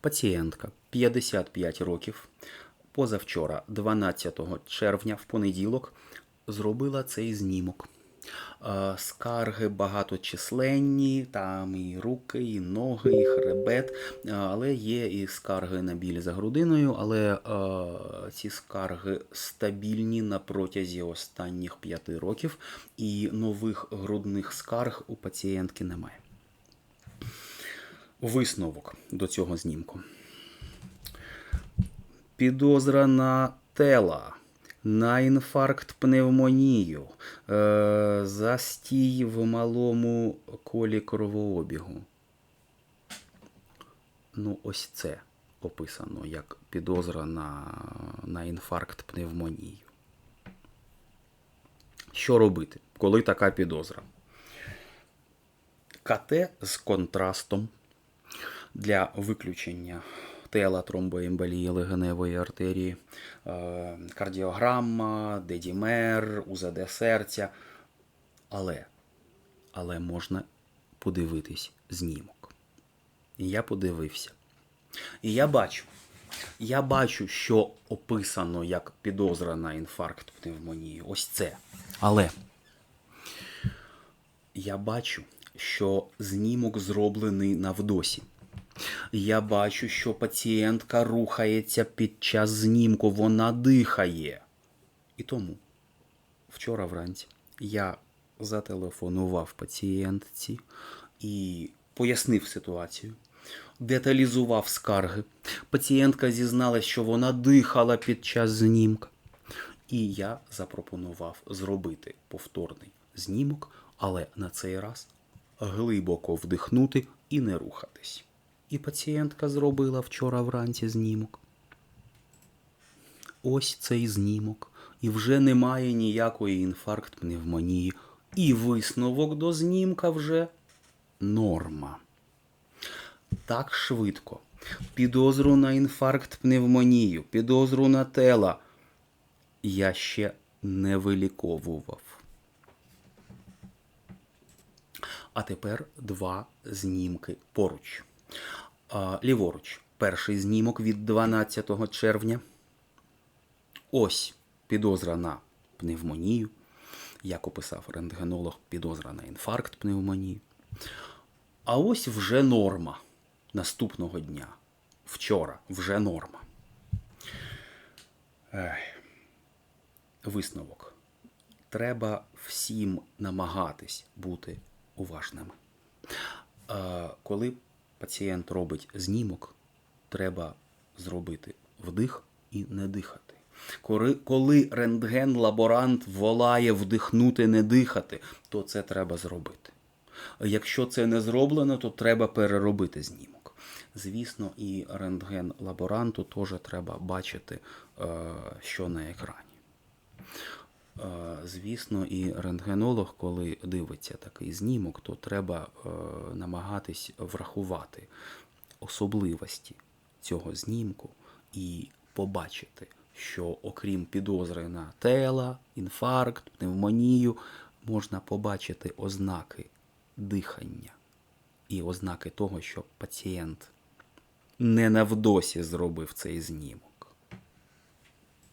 Пацієнтка 55 років. Позавчора, 12 червня, в понеділок, зробила цей знімок. Е, Скарги багаточисленні, там і руки, і ноги, і хребет, е, але є і скарги на біль за грудиною, але е, ці скарги стабільні на протязі останніх п'яти років, і нових грудних скарг у пацієнтки немає. Висновок до цього знімку. Підозра на тела, на інфаркт пневмонію, е, застій в малому колі кровообігу. Ну, ось це описано як підозра на, на інфаркт пневмонію. Що робити, коли така підозра? КТ з контрастом для виключення тела тромбоемболії легеневої артерії, е, кардіограма, дедімер, УЗД серця. Але, але можна подивитись знімок. Я подивився. І я бачу, я бачу, що описано як підозра на інфаркт пневмонії. Ось це. Але я бачу, що знімок зроблений на вдосі. Я бачу, що пацієнтка рухається під час знімку, вона дихає. І тому вчора вранці я зателефонував пацієнтці і пояснив ситуацію, деталізував скарги. Пацієнтка зізналась, що вона дихала під час знімка. І я запропонував зробити повторний знімок, але на цей раз глибоко вдихнути і не рухатись. І пацієнтка зробила вчора вранці знімок. Ось цей знімок. І вже немає ніякої інфаркт пневмонії. І висновок до знімка вже норма. Так швидко. Підозру на інфаркт пневмонію, підозру на тела я ще не виліковував. А тепер два знімки поруч. Ліворуч. Перший знімок від 12 червня. Ось підозра на пневмонію. Як описав рентгенолог, підозра на інфаркт пневмонії. А ось вже норма наступного дня. Вчора вже норма. Висновок. Треба всім намагатись бути уважними. Коли пацієнт робить знімок, треба зробити вдих і не дихати. Коли, рентген-лаборант волає вдихнути, не дихати, то це треба зробити. Якщо це не зроблено, то треба переробити знімок. Звісно, і рентген-лаборанту теж треба бачити, е, що на екрані. Звісно, і рентгенолог, коли дивиться такий знімок, то треба е, намагатись врахувати особливості цього знімку і побачити, що окрім підозри на тела, інфаркт, пневмонію, можна побачити ознаки дихання і ознаки того, що пацієнт не навдосі зробив цей знімок.